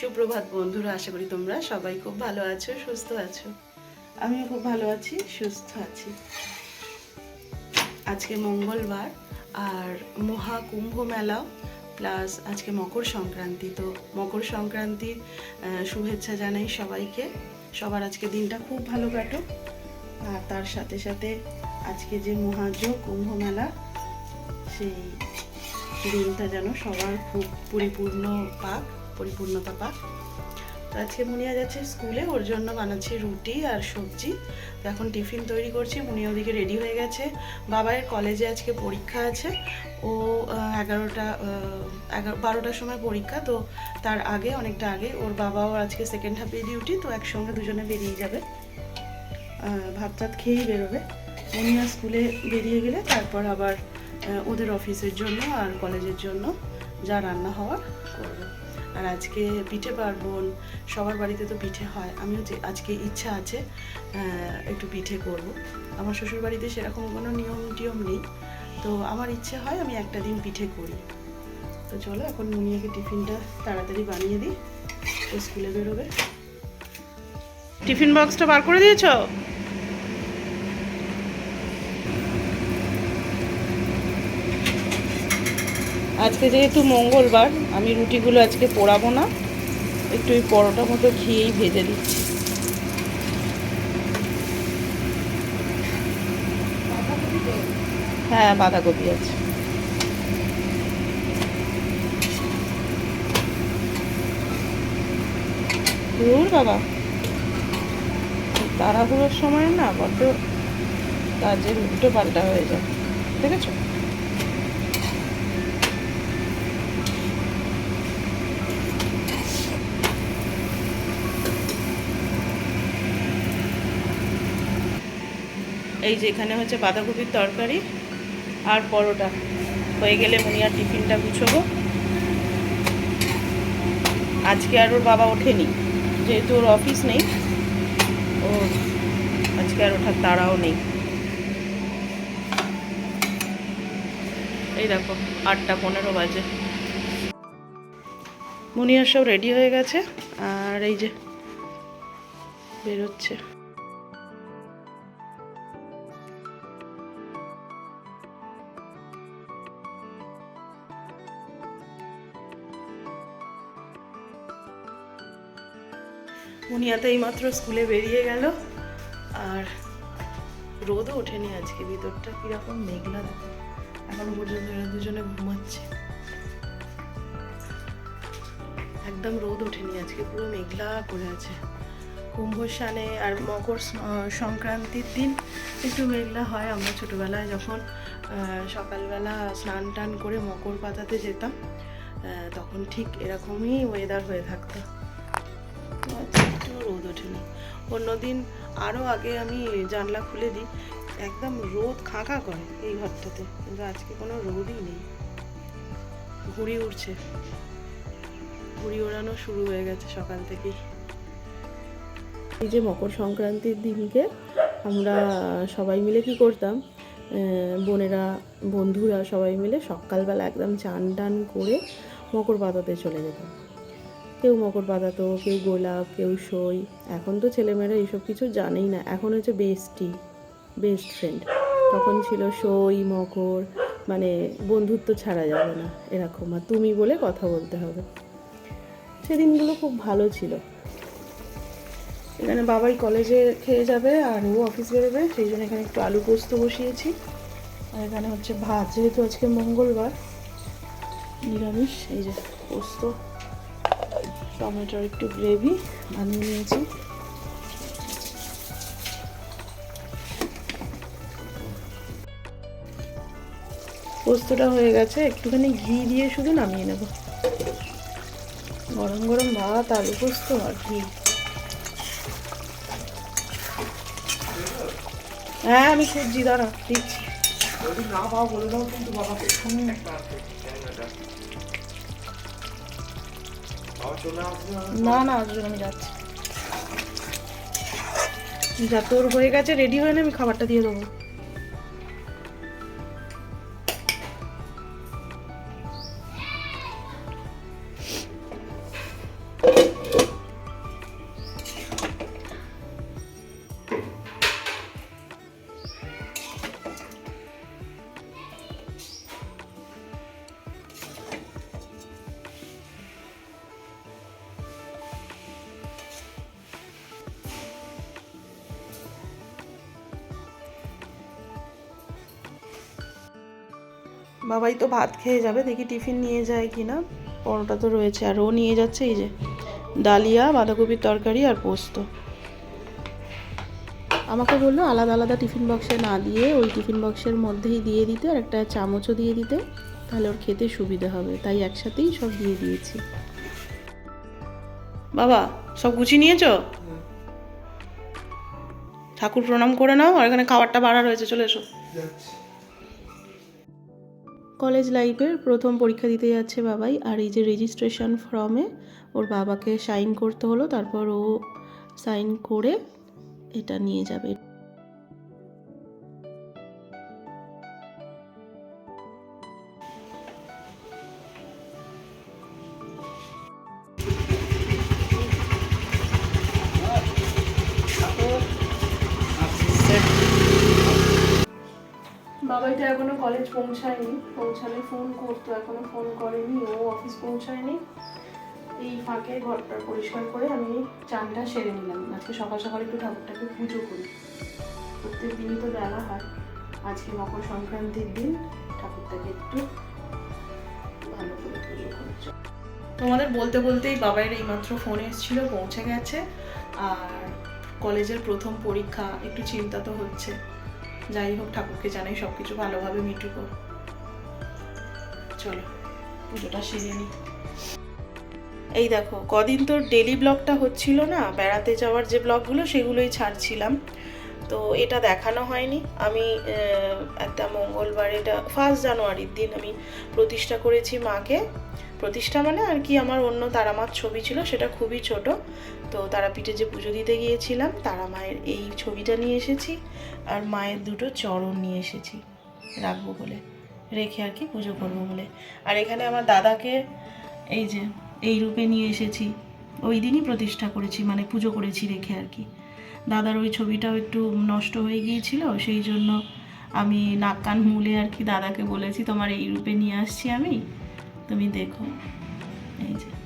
সুপ্রভাত বন্ধুরা, আশা করি তোমরা সবাই খুব ভালো আছো, সুস্থ আছো। আমিও খুব ভালো আছি, সুস্থ আছি। আজকে মঙ্গলবার আর মহা কুম্ভ মেলা প্লাস আজকে মকর সংক্রান্তি। তো মকর সংক্রান্তির শুভেচ্ছা জানাই সবাইকে। সবার আজকে দিনটা খুব ভালো কাটুক। আর তার সাথে সাথে আজকে যে মহাযোগ কুম্ভ মেলা, সেই দিনটা যেন সবার খুব পরিপূর্ণ পাক। পরিপূর্ণতা পাক। তো আজকে মুনিয়া যাচ্ছে স্কুলে, ওর জন্য বানাচ্ছি রুটি আর সবজি। তো এখন টিফিন তৈরি করছি, মুনিয়া ওদিকে রেডি হয়ে গেছে। বাবার কলেজে আজকে পরীক্ষা আছে। ও এগারোটা এগারো, বারোটার সময় পরীক্ষা, তো তার আগে, অনেকটা আগে, ওর বাবাও আজকে সেকেন্ড হাফে ডিউটি তো একসঙ্গে দুজনে বেরিয়ে যাবে। ভাত টাত খেয়েই বেরোবে। মুনিয়া স্কুলে বেরিয়ে গেলে তারপর আবার ওদের অফিসের জন্য আর কলেজের জন্য যা রান্না হওয়ার করবে। আর আজকে পিঠে পার্বণ, সবার বাড়িতে তো পিঠে হয়, আমিও যে আজকে ইচ্ছা আছে একটু পিঠে করব। আমার শ্বশুর বাড়িতে সেরকম কোনো নিয়ম টিয়ম নেই, তো আমার ইচ্ছে হয় আমি একটা দিন পিঠে করি। তো চলো, এখন মুনিয়াকে টিফিনটা তাড়াতাড়ি বানিয়ে দিই স্কুলে বেরোবে। টিফিন বক্সটা বার করে দিয়েছ? আজকে যেহেতু মঙ্গলবার, আমি রুটিগুলো আজকে পোড়াবো না। একটু ওই পরোটা মতো খেয়েই ভেজে দিচ্ছি। হ্যাঁ বাঁধাকপি আছে। দূর বাবা। তাড়াহুড়োর সময় না বড্ড কাজের উল্টো পাল্টা হয়ে যায়। দেখেছ? এই যে এখানে হচ্ছে বাঁধাকপির তরকারি আর পরোটা। হয়ে গেলে মুনিয়ার টিফিনটা গুছোবো। আজকে আর ওর বাবা ওঠেনি, যেহেতু ওর অফিস নেই, ও আজকে আর ওঠার তাড়াও নেই। এই দেখো, আটটা পনেরো বাজে। মুনিয়ার সব রেডি হয়ে গেছে, আর এই যে বেরোচ্ছে। মুনিয়াতে এইমাত্র স্কুলে বেরিয়ে গেল। আর রোদও ওঠেনি আজকে, ভিতরটা কীরকম মেঘলা এখনও পর্যন্ত এরা দুজনে ঘুমাচ্ছে। একদম রোদ ওঠেনি আজকে, পুরো মেঘলা করে আছে। কুম্ভ স্নানে আর মকর সংক্রান্তির দিন একটু মেঘলা হয়। আমরা ছোটোবেলায় যখন সকালবেলা স্নান টান করে মকর পাতাতে যেতাম তখন ঠিক এরকমই ওয়েদার হয়ে থাকতো। রোদ ওঠেনি। অন্যদিন আরও আগে আমি জানলা খুলে দিই, একদম রোদ খাঁকা করে এই ঘরটাতে। কিন্তু আজকে কোনো রোদই নেই। ঘুড়ি উঠছে ঘুড়ি ওড়ানো শুরু হয়ে গেছে সকাল থেকেই। এই যে মকর সংক্রান্তির দিনকে আমরা সবাই মিলে কি করতাম? বোনেরা, বন্ধুরা সবাই মিলে সকালবেলা একদম চান টান করে মকর পাতাতে চলে যেতাম। কেউ মকর পাতাতো, কেউ গোলাপ, কেউ সই। এখন তো ছেলেমেয়েরা এইসব কিছু জানেই না। এখন হচ্ছে বেস্টি বেস্ট ফ্রেন্ড তখন ছিল সই, মকর মানে বন্ধুত্ব ছাড়া যাবে না এরকম। আর তুমি বলে কথা বলতে হবে। সেদিনগুলো খুব ভালো ছিল। এখানে বাবাই কলেজে খেয়ে যাবে আর ও অফিস বেরোবে। সেই জন্য এখানে একটু আলু পোস্ত বসিয়েছি। আর এখানে হচ্ছে ভাত। যেহেতু আজকে মঙ্গলবার, নিরামিষ, এই যে পোস্ত। টমেটোর একটু গ্রেভি বানিয়ে নিয়েছি। পোস্তটা হয়ে গেছে একটুখানি ঘি দিয়ে শুধু নামিয়ে নেব। গরম গরম ভাত আলু পোস্ত আর ঘি। হ্যাঁ আমি খুঁজছি দাঁড়া দিচ্ছি না বলে দাও কিন্তু বাবাকে একটা না না, আসবে আমি যাচ্ছি। যা, তোর হয়ে গেছে রেডি হয়ে না, আমি খাবারটা দিয়ে দেবো। বাবাই তো ভাত খেয়ে যাবে, দেখি টিফিন নিয়ে যায় কি না পরোটা তো রয়েছে, আর ও নিয়ে যাচ্ছে এই যে ডালিয়া, বাঁধাকপির তরকারি আর পোস্ত। আমাকে বলল আলাদা আলাদা টিফিন বক্সে না দিয়ে ওই টিফিন বক্সের মধ্যেই দিয়ে দিতে আর একটা চামচও দিয়ে দিতে, তাহলে ওর খেতে সুবিধা হবে, তাই একসাথেই সব দিয়ে দিয়েছি। বাবা, সব গুছিয়ে নিয়েছো? ঠাকুর প্রণাম করে নাও, আর এখানে খাবারটা বাড়া রয়েছে, চলে এসো। কলেজ লাইফের প্রথম পরীক্ষা দিতে যাচ্ছে বাবাই, আর এই যে রেজিস্ট্রেশন ফর্মে ওর বাবাকে সাইন করতে হলো, তারপর ও সাইন করে এটা নিয়ে যাবে। কলেজ পৌঁছায়নি, পৌঁছালে ফোন করতো, এখনও ফোন করেনি, ও অফিস পৌঁছায়নি। এই ফাঁকে ঘরটা পরিষ্কার করে আমি চানটা সেরে নিলাম। আজকে সকাল সকাল একটু ঠাকুরটাকে পুজো করি। প্রত্যেক দিনই তো বেলা হয়। আজকে মকর সংক্রান্তির দিন, ঠাকুরটাকে একটু ভালো করে পুজো তোমাদের বলতে বলতেই বাবাইয়ের এইমাত্র ফোন এসেছিল, পৌঁছে গেছে। আর কলেজের প্রথম পরীক্ষা, একটু চিন্তা তো হচ্ছে। যাই হোক, ঠাকুরকে জানাই সবকিছু ভালোভাবে মিটুক। চলো, পুজোটা সেরে নিই এই দেখো, কদিন তোর ডেলি ব্লগটা হচ্ছিল না? বেড়াতে যাওয়ার যে ব্লগগুলো সেগুলোই ছাড়ছিলাম। তো এটা দেখানো হয়নি। আমি একটা মঙ্গলবার এটা ফার্স্ট জানুয়ারির দিন আমি প্রতিষ্ঠা করেছি মাকে। প্রতিষ্ঠা মানে আর কি আমার অন্য তারামার ছবি ছিল, সেটা খুবই ছোট। তো তারাপীঠে যে পুজো দিতে গিয়েছিলাম, তারা মায়ের এই ছবিটা নিয়ে এসেছি আর মায়ের দুটো চরণ নিয়ে এসেছি রাখব বলে, রেখে আর কি পুজো করব বলে। আর এখানে আমার দাদাকে এই যে, এই রূপে নিয়ে এসেছি। ওই দিনই প্রতিষ্ঠা করেছি মানে পুজো করেছি রেখে আর কি। দাদার ওই ছবিটাও একটু নষ্ট হয়ে গিয়েছিল, সেই জন্য আমি নাক কান মুলে আর কি দাদাকে বলেছি, তোমার এই রূপে নিয়ে আসছি আমি, তুমি দেখো। এই যে।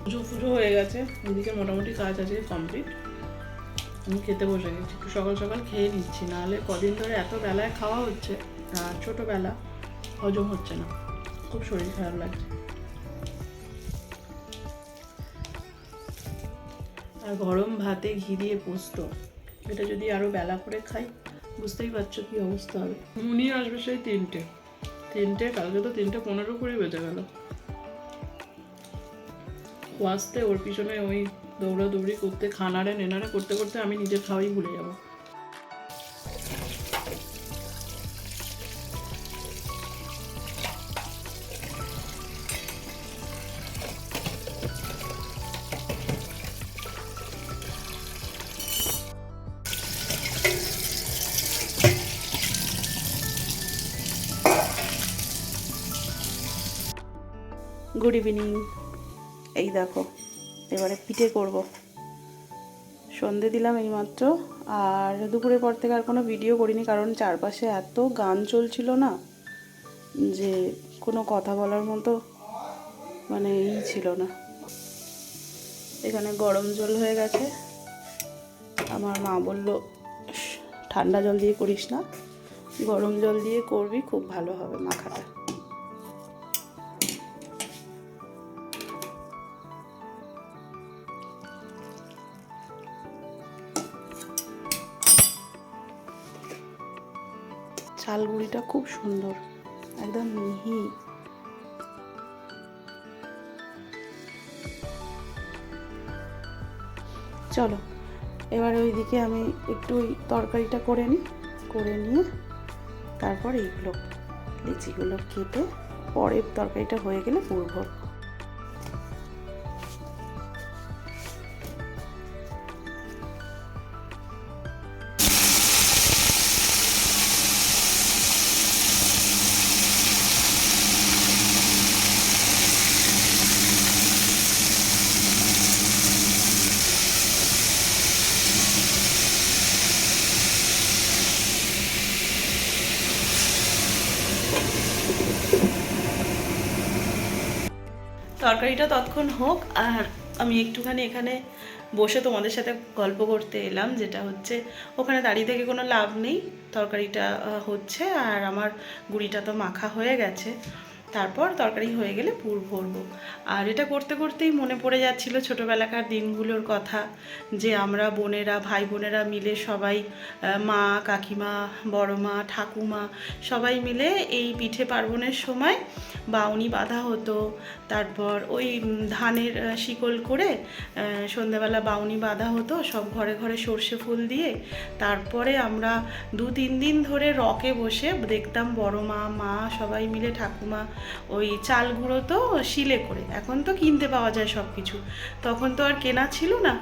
পুজো পুজো হয়ে গেছে। এদিকে মোটামুটি কাজ আছে কমপ্লিট আমি খেতে বসে গেছি সকাল সকাল খেয়ে নিচ্ছি, নাহলে কদিন ধরে এত বেলায় খাওয়া হচ্ছে, আর ছোটোবেলা হজম হচ্ছে না। খুব শরীর খারাপ লাগছে। আর গরম ভাতে ঘি দিয়ে পোস্ত, এটা যদি আরও বেলা করে খাই, বুঝতেই পারছ কি অবস্থা হবে। উনি আসবে সেই তিনটে। তিনটে, কালকে তো তিনটে পনেরো করে বেজে গেল। ও আসতে ওর পিছনে ওই দৌড়াদৌড়ি করতে, খানারে নেনারে করতে করতে আমি নিজের খাওয়াই ভুলে যাব। গুড ইভিনিং এই দেখো, এবারে পিঠে করব। সন্ধে দিলাম এইমাত্র, আর দুপুরের পর থেকে আর কোনো ভিডিও করিনি, কারণ চারপাশে এত গান চলছিল না যে কোনো কথা বলার মতো মানে ই ছিল না। এখানে গরম জল হয়ে গেছে। আমার মা বলল, ঠান্ডা জল দিয়ে করিস না, গরম জল দিয়ে করবি, খুব ভালো হবে মাখাটা। চালগুড়িটা খুব সুন্দর, একদম মিহি। চলো, এবার ওইদিকে আমি একটু ওই তরকারিটা করে নিই, করে নিয়ে তারপর এইগুলো, লিচিগুলো কেটে পরের তরকারিটা হয়ে গেলে পুরব তরকারিটা তৎক্ষণ হোক, আর আমি একটুখানি এখানে বসে তোমাদের সাথে গল্প করতে এলাম, যেটা হচ্ছে ওখানে দাঁড়িয়ে থেকে কোনো লাভ নেই, তরকারিটা হচ্ছে, আর আমার গুড়িটা তো মাখা হয়ে গেছে। তারপর তরকারি হয়ে গেলে পুর ভরবো। আর এটা করতে করতেই মনে পড়ে যাচ্ছিল ছোটোবেলাকার দিনগুলোর কথা, যে আমরা বোনেরা, ভাই বোনেরা মিলে সবাই মা, কাকিমা বড় মা ঠাকুমা, সবাই মিলে এই পিঠে পার্বণের সময় বাউনি বাঁধা হতো। তারপর ওই ধানের শিকল করে সন্ধ্যাবেলা বাউনি বাঁধা হতো, সব ঘরে ঘরে সর্ষে ফুল দিয়ে। তারপরে আমরা দু তিন দিন ধরে রকে বসে দেখতাম বড় মা মা সবাই মিলে ঠাকুমা ওই চাল গুঁড়ো তো শিলে করে, এখন তো কিনতে পাওয়া যায় সব কিছু তখন তো আর কেনা ছিল না।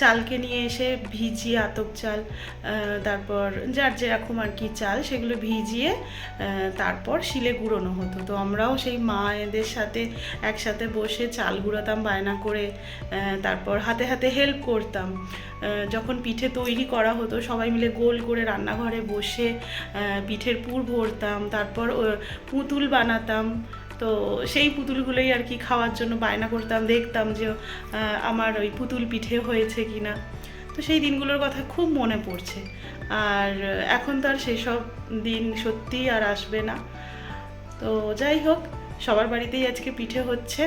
চালকে নিয়ে এসে ভিজিয়ে আতপ চাল তারপর যার যেরকম আর কি চাল সেগুলো ভিজিয়ে তারপর শিলে গুঁড়োনো হতো। তো আমরাও সেই মায়েদের সাথে একসাথে বসে চাল গুঁড়োতাম, বায়না করে তারপর হাতে হাতে হেল্প করতাম। যখন পিঠে তৈরি করা হতো, সবাই মিলে গোল করে রান্নাঘরে বসে পিঠের পুর ভরতাম, তারপর পুতুল বানাতাম তো সেই পুতুলগুলোই আর কি খাওয়ার জন্য বায়না করতাম, দেখতাম যে আমার ওই পুতুল পিঠে হয়েছে কি না তো সেই দিনগুলোর কথা খুব মনে পড়ছে। আর এখন তো আর সেসব দিন সত্যিই আর আসবে না। তো যাই হোক, সবার বাড়িতেই আজকে পিঠে হচ্ছে।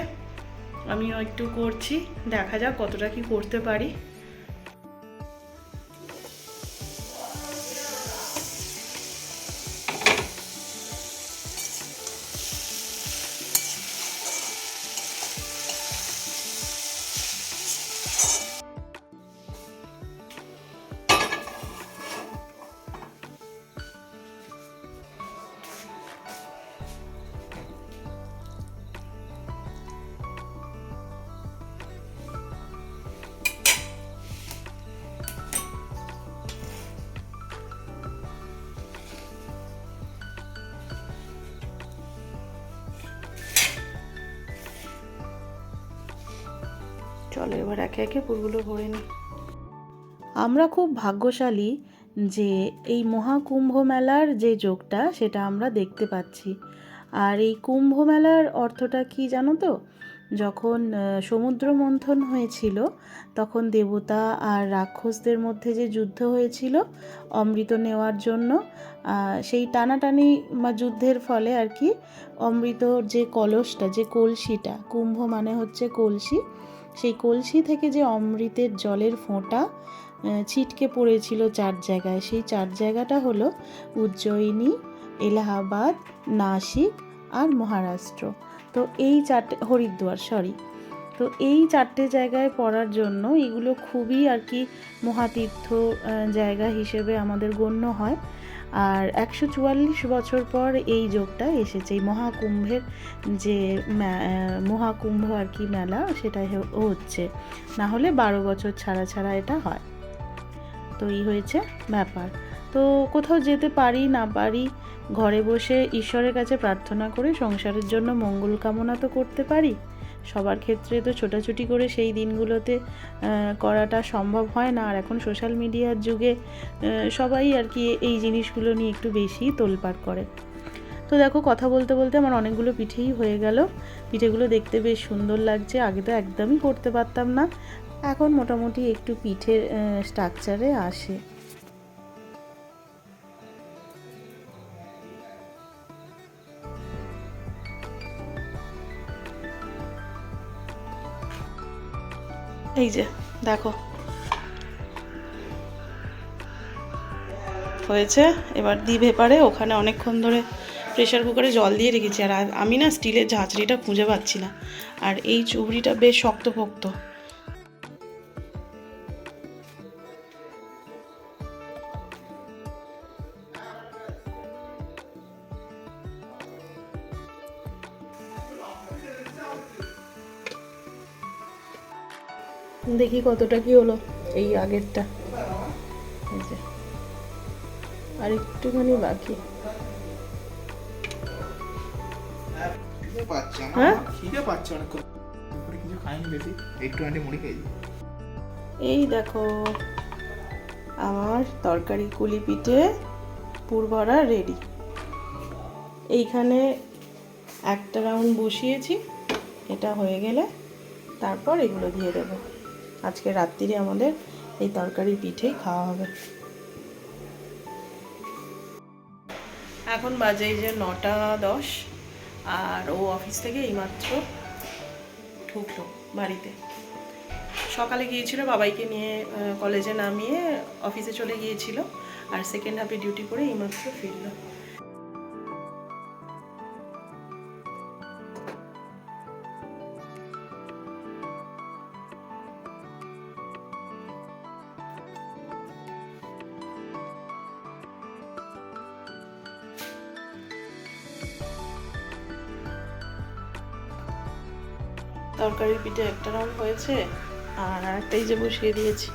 আমিও একটু করছি, দেখা যাক কতটা কি করতে পারি। চলো, এবার একে একে পুরগুলো ভরে নিই আমরা খুব ভাগ্যশালী যে এই মহাকুম্ভ মেলার যে যোগটা, সেটা আমরা দেখতে পাচ্ছি। আর এই কুম্ভ মেলার অর্থটা কি জানো তো? যখন সমুদ্র মন্থন হয়েছিল, তখন দেবতা আর রাক্ষসদের মধ্যে যে যুদ্ধ হয়েছিল অমৃত নেওয়ার জন্য সেই টানাটানি বা যুদ্ধের ফলে আর কি অমৃতর যে কলসটা, যে কলসিটা, কুম্ভ মানে হচ্ছে কলসি সেই কলসি থেকে যে অমৃতের জলের ফোঁটা ছিটকে পড়েছিল চার জায়গায়। সেই চার জায়গাটা হলো উজ্জয়িনী, এলাহাবাদ, নাসিক আর মহারাষ্ট্র। তো এই চারটে, হরিদ্বার সরি তো এই চারটে জায়গায় পড়ার জন্য এগুলো খুবই আর কি মহাতীর্থ জায়গা হিসেবে আমাদের গণ্য হয়। আর একশো চুয়াল্লিশ বছর পর এই যোগটা এসেছে, এই মহাকুম্ভের যে মহাকুম্ভ আর কি মেলা সেটা হচ্ছে। না হলে বারো বছর ছাড়া ছাড়া এটা হয়। তো এই হয়েছে ব্যাপার। তো কোথাও যেতে পারি, না পারি, ঘরে বসে ঈশ্বরের কাছে প্রার্থনা করে সংসারের জন্য মঙ্গল কামনা তো করতে পারি। সবার ক্ষেত্রে তো ছোটাছুটি করে সেই দিনগুলোতে করাটা সম্ভব হয় না। আর এখন সোশ্যাল মিডিয়ার যুগে সবাই আর কি এই জিনিসগুলো নিয়ে একটু বেশি তোলপাড় করে। তো দেখো, কথা বলতে বলতে আমার অনেকগুলো পিঠেই হয়ে গেল। পিঠেগুলো দেখতে বেশ সুন্দর লাগছে। আগে তো একদমই করতে পারতাম না। এখন মোটামুটি একটু পিঠের স্ট্রাকচারে আসে। এই যে, দেখো। হয়েছে, এবার দি ভেপারে ওখানে অনেকক্ষণ ধরে প্রেশার কুকারে জল দিয়ে রেখেছি। আর আমি না স্টিলের ঝাঁচড়িটা খুঁজে পাচ্ছি না। আর এই চুবড়িটা বেশ শক্তপোক্ত। দেখি কতটা কি হলো। এই আগেরটা। আর একটুখানি বাকি। হ্যাঁ? এই দেখো। আমার তরকারি কুলি পিঠে পুরভরা রেডি এইখানে একটা রাউন্ড বসিয়েছি। এটা হয়ে গেলে তারপর এগুলো দিয়ে দেবো। আজকে রাত্রিরে আমাদের এই তরকারি পিঠেই খাওয়া হবে। এখন বাজে যে নটা দশ, আর ও অফিস থেকে এইমাত্র ঢুকলো বাড়িতে। সকালে গিয়েছিল, বাবাইকে নিয়ে কলেজে নামিয়ে অফিসে চলে গিয়েছিল, আর সেকেন্ড হাফে ডিউটি করে এইমাত্র ফিরলো। তরকারির পিঠে একটা রাউন্ড হয়েছে আর আরেকটাই যে বসিয়ে দিয়েছি।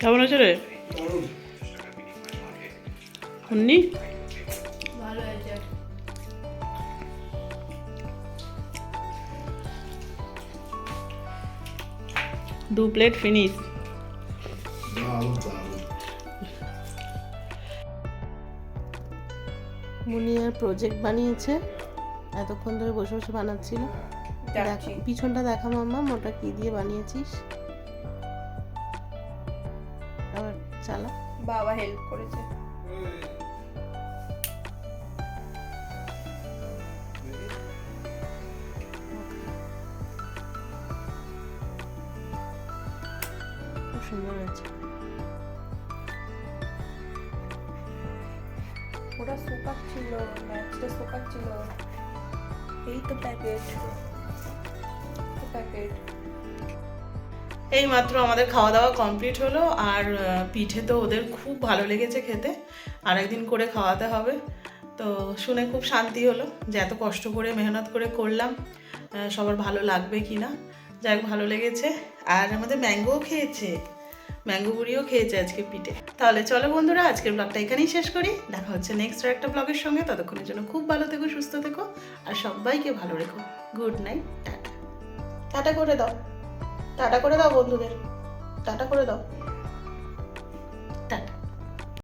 কেমন আছে রে? শুননি দু প্লেট ফিনিশ। মুনিয়ার প্রজেক্ট বানিয়েছে। এতক্ষণ ধরে বসে বসে বানাচ্ছিল। পিছনটা দেখা মাম্মা মোটা কি দিয়ে বানিয়েছিস? হেল্প করেছে। খুব সুন্দর হয়েছে। ওটা সোকার ছিল ম্যাচটা সোকার ছিল। এই তো প্যাকেট প্যাকেট এই মাত্র আমাদের খাওয়া দাওয়া কমপ্লিট হলো আর পিঠে তো ওদের খুব ভালো লেগেছে খেতে। আর একদিন করে খাওয়াতে হবে। তো শুনে খুব শান্তি হলো যে এত কষ্ট করে, মেহনত করে করলাম। সবার ভালো লাগবে কি না? যাই ভালো লেগেছে। আর আমাদের ম্যাঙ্গোও খেয়েছে। ম্যাঙ্গো গুড়িও খেয়েছে আজকে পিঠে। তাহলে চলো বন্ধুরা, আজকের ব্লগটা এখানেই শেষ করি। দেখা হচ্ছে নেক্সট আর একটা ব্লগের সঙ্গে। ততক্ষণের জন্য খুব ভালো থেকো, সুস্থ থেকো। আর সবাইকে ভালো রেখো। Good night tata. টাটা করে দাও। টাটা করে দাও বন্ধুদের। টাটা করে দাও। টাটা।